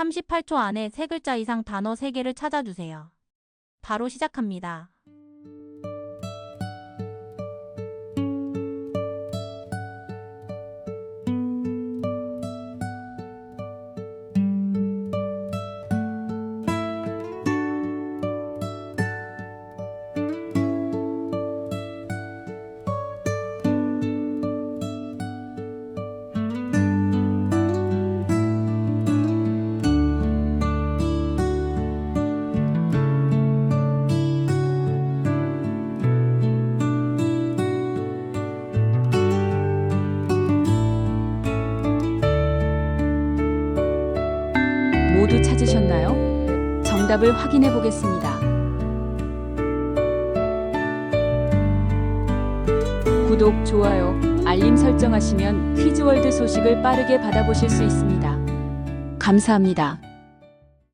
38초 안에 세 글자 이상 단어 3개를 찾아주세요. 바로 시작합니다. 모두 찾으셨나요? 정답을 확인해 보겠습니다. 구독, 좋아요, 알림 설정하시면 퀴즈월드 소식을 빠르게 받아보실 수 있습니다. 감사합니다.